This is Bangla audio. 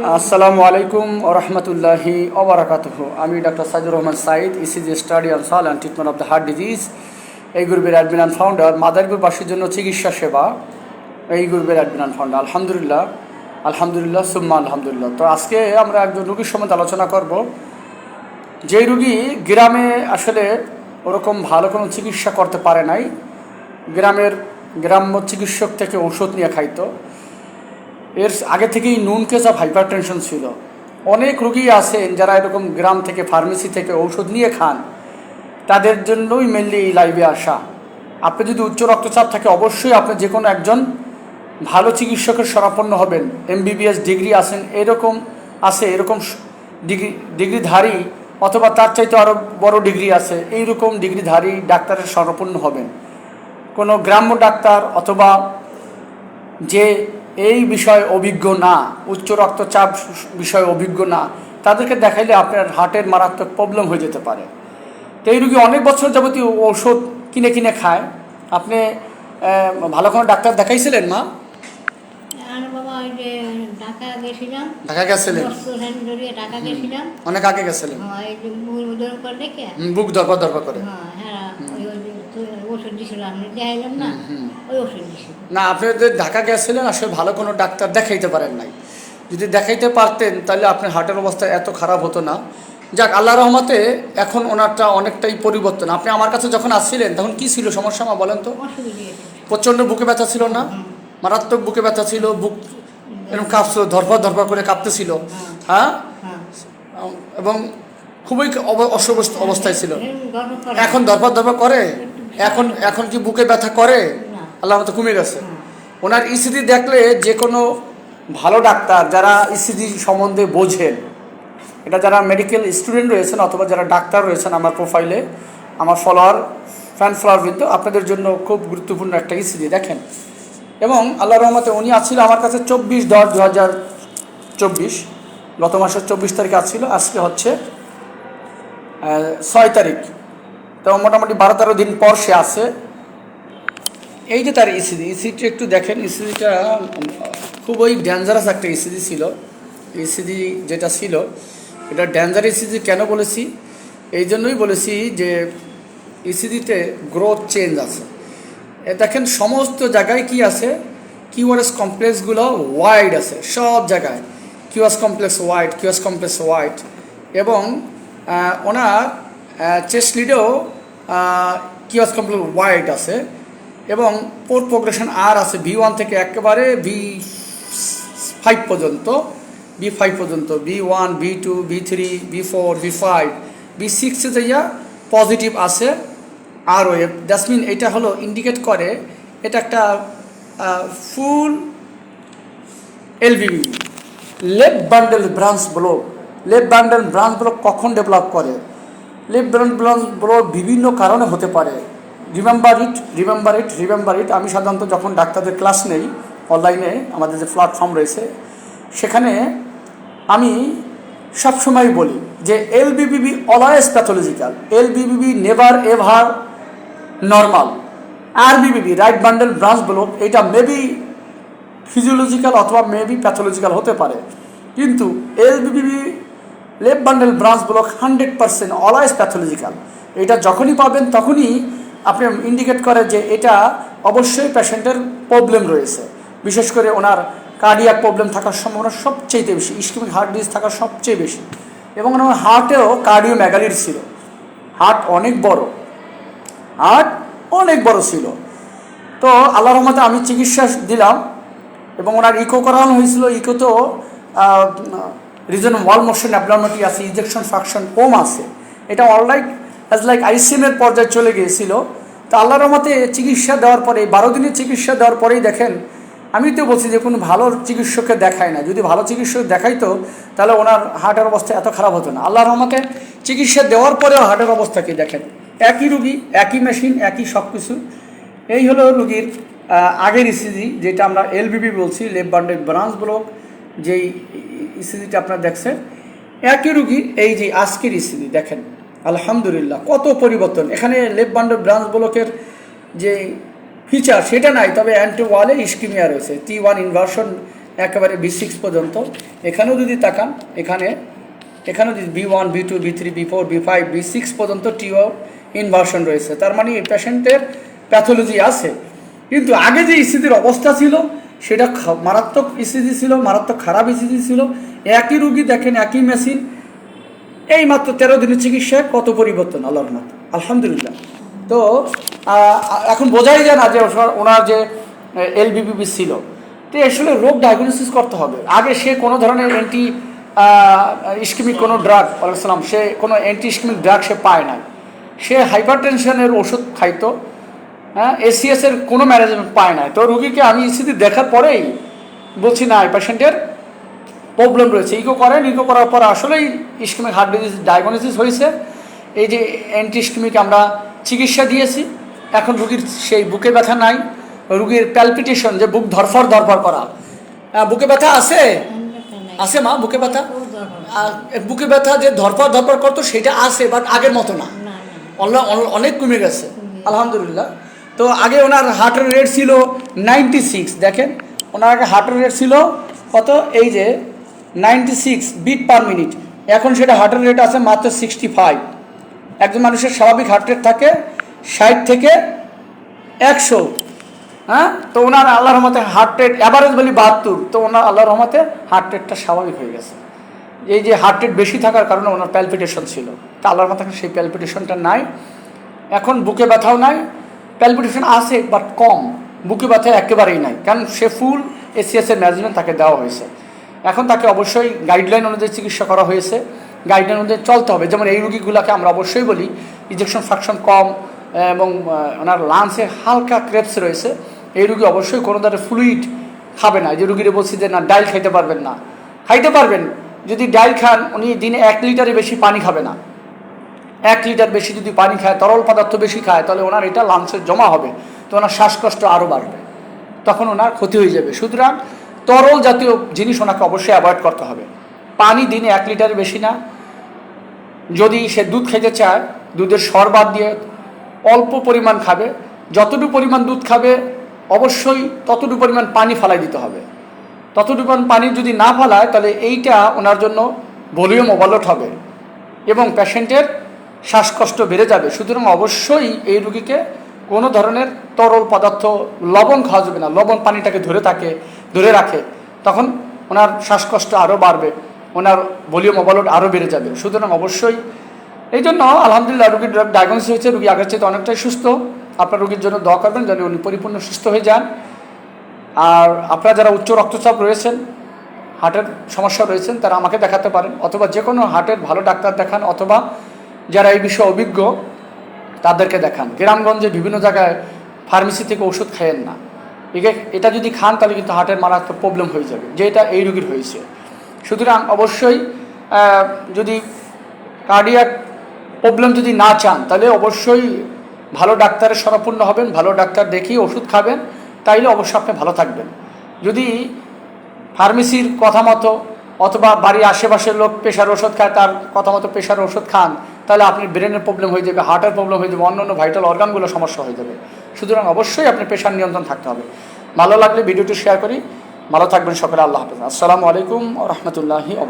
আসসালামু আলাইকুম ওরহমতুল্লাহি ওবরাকাতুহ আমি doctor Saidur Rahman Said ECG study on সাল and treatment of the heart disease এই গ্রুপের অ্যাডমিন অ্যান্ড ফাউন্ডার মাদারীপুরবাসীর জন্য চিকিৎসা সেবা। এই গ্রুপের অ্যাডমিন অ্যান্ড ফাউন্ডার আলহামদুলিল্লাহ। আলহামদুলিল্লাহ, সুম্মা আলহামদুলিল্লাহ। তো আজকে আমরা একজন রুগীর সম্বন্ধে আলোচনা করব। যেই রুগী গ্রামে আসলে ওরকম ভালো কোনো চিকিৎসা করতে পারে নাই, গ্রামের গ্রাম্য চিকিৎসক থেকে ওষুধ নিয়ে খাইতো। এর আগে থেকেই নুন কেস অফ হাইপার টেনশন ছিল। অনেক রুগী আছেন যারা এরকম গ্রাম থেকে ফার্মেসি থেকে ঔষধ নিয়ে খান। তাদের জন্যই মেনলি এই লাইভে আসা। আপনি যদি উচ্চ রক্তচাপ থাকে, অবশ্যই আপনি যে কোনো একজন ভালো চিকিৎসকের শরাপন্ন হবেন। এমবিবিএস ডিগ্রি আছেন, এরকম আছে, এরকম ডিগ্রি ডিগ্রিধারী অথবা তার চাইতে আরও বড় ডিগ্রি আছে, এইরকম ডিগ্রিধারী ডাক্তারের শরণাপন্ন হবেন। কোনো গ্রাম্য ডাক্তার অথবা যে এই বিষয়ে অভিজ্ঞ না উচ্চ রক্তচাপ বিষয়ে অভিজ্ঞ না তাদেরকে দেখাইলে আপনার হার্টের মারাত্মক প্রবলেম হয়ে যেতে পারে। তো এই রুগী অনেক বছর যাবতীয় ওষুধ কিনে কিনে খায়। আপনি ভালো কোনো ডাক্তার দেখাইছিলেন মা? আর বাবা ওই যে ঢাকা গেছিলেন? অনেক আগে গেছিলেন? হ্যাঁ বুক দরকার দরকার করে। ওষুধ দিছিল না ওই ওষুধ দিছিল। না আপনি যে ঢাকা গেছিলেন আসলে ভালো কোনো ডাক্তার দেখাইতে পারেন নাই। যদি দেখাইতে পারতেন তাহলে আপনার হার্টের অবস্থা এত খারাপ হতো না। যাক আল্লাহ রহমতে এখন ওনারটা অনেকটাই পরিবর্তন। আপনি আমার কাছে যখন আসছিলেন তখন কি ছিল সমস্যা মা বলেন তো? প্রচণ্ড বুকে ব্যথা ছিল না? মারাত্মক বুকে ব্যথা ছিল বুক এরকম কাঁপছিল ধরপর ধরপর করে কাঁপতেছিল। হ্যাঁ হ্যাঁ? এবং খুবই অস্বস্ত অবস্থায় ছিল। এখন ধরপর ধরপর করে? এখন এখন কি বুকে ব্যথা করে? আল্লাহ মতো কমে গেছে ওনার ইসিজি দেখলে যে কোনো ভালো ডাক্তার যারা ইসিজি সম্বন্ধে বোঝেন এটা যারা মেডিকেল স্টুডেন্ট রয়েছেন অথবা যারা ডাক্তার রয়েছেন আমার প্রোফাইলে আমার ফলোয়ার ফ্যান ফলোয়ার বৃন্দ আপনাদের জন্য খুব গুরুত্বপূর্ণ একটা ইসিজি দেখেন। এবং আল্লাহ রহমতে উনি আসছিল আমার কাছে চব্বিশ দশ দু হাজার চব্বিশ গত মাসের চব্বিশ তারিখে আসছিল আজকে হচ্ছে ছয় তারিখ। তো মোটামুটি বারো তেরো দিন পর সে আসে। এই যে তার ইসিজি ইসিজি একটু দেখেন ইসিজিটা খুবই ডেঞ্জারাস একটা ইসিজি ছিল। ইসিজি যেটা ছিল, এটা ডেঞ্জার ইসিজি কেন বলেছি? এই জন্যই বলেছি যে ইসিজিতে গ্রোথ চেঞ্জ আছে। দেখেন সমস্ত জায়গায় কি আছে? কিউআরএস কমপ্লেক্সগুলো ওয়াইড আছে, সব জায়গায়। QS complex wide QS complex wide এবং ওনার চেস্ট লিডেও কিউএস কমপ্লেক্স ওয়াইড আছে এবং পোর প্রোগ্রেশন আর আছে ভি ওয়ান থেকে একেবারে ভি ফাইভ পর্যন্ত বি ফাইভ পর্যন্ত V one V two V three V four V five V সিক্সে যাইয়া পজিটিভ আছে আর ওয়েব দ্যাটস এটা হলো ইন্ডিকেট করে এটা একটা full LBBB left bundle branch block left bundle branch block কখন ডেভেলপ করে? বান্ডেল ব্রাঞ্চ ব্লক বিভিন্ন কারণে হতে পারে। Remember it remember it remember it আমি সাধারণত যখন ডাক্তারদের ক্লাস নেই, অনলাইনে আমাদের যে প্ল্যাটফর্ম রয়েছে, সেখানে আমি সবসময় বলি যে LBBB always pathological LBBB never ever normal আর BBB right bundle branch block এটা মেবি ফিজিওলজিক্যাল অথবা মেবি প্যাথোলজিক্যাল হতে পারে। কিন্তু LBBB left bundle branch block hundred percent always pathological এটা যখনই পাবেন তখনই আপনি ইন্ডিকেট করে যে এটা অবশ্যই পেশেন্টের প্রবলেম রয়েছে। বিশেষ করে ওনার কার্ডিয়াক প্রবলেম থাকার সম্ভাবনা সবচেয়ে বেশি ইস্কিমিক হার্ট ডিজিজ থাকার সবচেয়ে বেশি। এবং ওনার হার্টেও কার্ডিও ম্যাগালির ছিল। হার্ট অনেক বড়। হার্ট অনেক বড় ছিল। তো আল্লাহ রহমতে আমি চিকিৎসা দিলাম এবং ওনার ইকো করানো হয়েছিল। ইকোতেও রিজন ওয়াল মোশন অ্যাবনর্মালিটি আছে ইজেকশন ফাকশন কম আছে, এটা অলরাইট অ্যাজ লাইক আইসিএমের পর্যায়ে চলে গিয়েছিল। তো আল্লাহ রহমতে চিকিৎসা দেওয়ার পরে, বারো দিনের চিকিৎসা দেওয়ার পরেই দেখেন, আমি তো বলছি যে কোনো ভালো চিকিৎসককে দেখায় না। যদি ভালো চিকিৎসক দেখাইতো, তাহলে ওনার হার্টের অবস্থা এত খারাপ হতো না। আল্লাহ রহমতে চিকিৎসা দেওয়ার পরেও হার্টের অবস্থা কি দেখেন? একই রুগী, একই মেশিন একই সব কিছু এই হলো রুগীর আগের ইসিজি যেটা আমরা এলবিবি বলছি লেফট বান্ডেল ব্রাঞ্চ ব্লক যেই ইসিজিটা আপনারা দেখছেন। একই রুগী, এই যে আজকের ইসিজি, দেখেন, আলহামদুলিল্লাহ, কত পরিবর্তন। এখানে লেফট বান্ডেল ব্রাঞ্চ ব্লকের যে ফিচার সেটা নাই, তবে অ্যান্টি ওয়ালে ইস্কিমিয়া রয়েছে টি ওয়ান ইনভার্সন একেবারে বি সিক্স পর্যন্ত। এখানেও যদি তাকান, এখানে, এখানেও যদি V one V two V three V four V five V six পর্যন্ত টি টিও ইনভার্সন রয়েছে। তার মানে এই পেশেন্টের প্যাথোলজি আছে। কিন্তু আগে যে স্থিতির অবস্থা ছিল সেটা মারাত্মক স্থিতি ছিল, মারাত্মক খারাপ স্থিতি ছিল। একই রুগী দেখেন, একই মেশিন এই মাত্র তেরো দিনের চিকিৎসায় কত পরিবর্তন রহমত। আলহামদুলিল্লাহ। তো এখন বোঝাই যায় না যে ওনার যে এলবিপিবি ছিল। তো আসলে রোগ ডায়াগনোসিস করতে হবে। আগে সে কোনো ধরনের অ্যান্টি ইস্কিমিক কোনো ড্রাগ আলাইসালাম সে কোনো অ্যান্টি ইস্কিমিক ড্রাগ সে পায় নাই। সে হাইপার টেনশনের ওষুধ খাইতো। হ্যাঁ এসিএস এর কোনো ম্যানেজমেন্ট পায় না তো রুগীকে আমি স্থিতি দেখার পরেই বলছি না এই পেশেন্টের প্রবলেম রয়েছে। ইকো করেন ইকো করার পর আসলেই ইস্কিমিক হার্ট ডিজিজ ডায়াগনোসিস হয়েছে। এই যে অ্যান্টি ইস্কিমিক আমরা চিকিৎসা দিয়েছি। এখন রুগীর সেই বুকে ব্যথা নাই। রুগীর প্যালপিটেশন যে বুক ধরফর ধরফর করা। বুকে ব্যথা আছে? আছে মা বুকে ব্যথা? বুকে ব্যথা যে ধরপর ধরপর করতো সেটা আছে বাট আগের মতো না। অনেক কমে গেছে। আলহামদুলিল্লাহ। তো আগে ওনার হার্টের রেট ছিল নাইনটি সিক্স দেখেন? ওনার আগে হার্টের রেট ছিল কত? এই যে ninety six beat per minute এখন সেটা হার্টের রেট আছে মাত্র সিক্সটি ফাইভ একজন মানুষের স্বাভাবিক হার্ট রেট থাকে ষাট থেকে একশো। হ্যাঁ? তো ওনার আল্লাহ রহমতে হার্ট রেট অ্যাভারেজ বলি বাহাত্তর। তো ওনার আল্লাহ রহমতে হার্ট রেটটা স্বাভাবিক হয়ে গেছে। এই যে হার্ট রেট বেশি থাকার কারণে ওনার প্যালপিটেশন ছিল। তা আল্লাহর মতো সেই প্যালপিটেশনটা নাই। এখন বুকে ব্যথাও নাই। প্যালপিটেশন আছে বাট কম। বুকে ব্যথা একেবারেই নাই। কারণ সে ফুল এসিএস এর ম্যানেজমেন্ট তাকে দেওয়া হয়েছে। এখন তাকে অবশ্যই গাইডলাইন অনুযায়ী চিকিৎসা করা হয়েছে। গাইডলাইন অনুযায়ী চলতে হবে। যেমন এই রুগীগুলোকে আমরা অবশ্যই বলি ইজেকশন ফাংশন কম এবং ওনার লাংসে হালকা ক্রেপস রয়েছে। এই রুগী অবশ্যই কোনো ধরনের ফ্লুইড খাবে না। যে রুগীরে বলছি যে, না, ডাইল খাইতে পারবেন না। খাইতে পারবেন। যদি ডাইল খান, উনি দিনে এক লিটারে বেশি পানি খাবে না। এক লিটার বেশি যদি পানি খায়, তরল পদার্থ বেশি খায়, তাহলে ওনার এটা লাংসে জমা হবে। তো ওনার শ্বাসকষ্ট আরও বাড়বে। তখন ওনার ক্ষতি হয়ে যাবে। সুতরাং তরল জাতীয় জিনিস ওনাকে অবশ্যই অ্যাভয়েড করতে হবে। পানি দিনে এক লিটার বেশি না। যদি সে দুধ খেতে চায়, দুধের সর বাদ দিয়ে অল্প পরিমাণ খাবে। যতটুকু পরিমাণ দুধ খাবে, অবশ্যই ততটুকু পরিমাণ পানি ফালাই দিতে হবে। ততটুকু পরিমাণ পানি যদি না ফালায়, তাহলে এইটা ওনার জন্য ভলিউম ওভারলোড হবে। এবং পেশেন্টের শ্বাসকষ্ট বেড়ে যাবে। সুতরাং অবশ্যই এই রুগীকে কোনো ধরনের তরল পদার্থ, লবণ খাওয়া যাবে না। লবণ পানিটাকে ধরে থাকে, ধরে রাখে, তখন ওনার শ্বাসকষ্ট আরও বাড়বে, ওনার ভলিউম ওভারলোড আরও বেড়ে যাবে। সুতরাং অবশ্যই এই জন্য আলহামদুলিল্লাহ রুগীর ডায়াগনোসিস হয়েছে, রুগী আগের চাইতে অনেকটাই সুস্থ। আপনার রুগীর জন্য দোয়া করবেন যেন উনি পরিপূর্ণ সুস্থ হয়ে যান। আর আপনারা যারা উচ্চ রক্তচাপ রয়েছেন হার্টের সমস্যা রয়েছেন, তারা আমাকে দেখাতে পারেন, অথবা যে কোনো হার্টের ভালো ডাক্তার দেখান, অথবা যারা এই বিষয়ে অভিজ্ঞ, তাদেরকে দেখান। গ্রামগঞ্জে বিভিন্ন জায়গায় ফার্মেসি থেকে ওষুধ খাইয়েন না। এটা যদি খান, তাহলে কিন্তু হার্টের মারাত্মক প্রবলেম হয়ে যাবে যেটা এই রোগীর হয়েছে। সুতরাং অবশ্যই যদি কার্ডিয়াক প্রবলেম যদি না চান, তাহলে অবশ্যই ভালো ডাক্তারের সরাপূর্ণ হবেন, ভালো ডাক্তার দেখিয়ে ওষুধ খাবেন, তাইলে অবশ্যই আপনি ভালো থাকবেন। যদি ফার্মেসির কথা মতো অথবা বাড়ির আশেপাশের লোক প্রেশার ওষুধ খায়, তার কথা মতো প্রেশার ওষুধ খান, তাহলে আপনি ব্রেনের প্রবলেম হয়ে যাবে হার্টের প্রবলেম হয়ে যাবে অন্য অন্য ভাইটাল অর্গানগুলো সমস্যা হয়ে যাবে। সুতরাং অবশ্যই আপনি প্রেশার নিয়ন্ত্রণ থাকতে হবে। ভালো লাগলে ভিডিওটি শেয়ার করি। ভালো থাকবেন সকলে, আল্লাহ হাফেজ। আসসালামু আলাইকুম রহমতুল্লাহি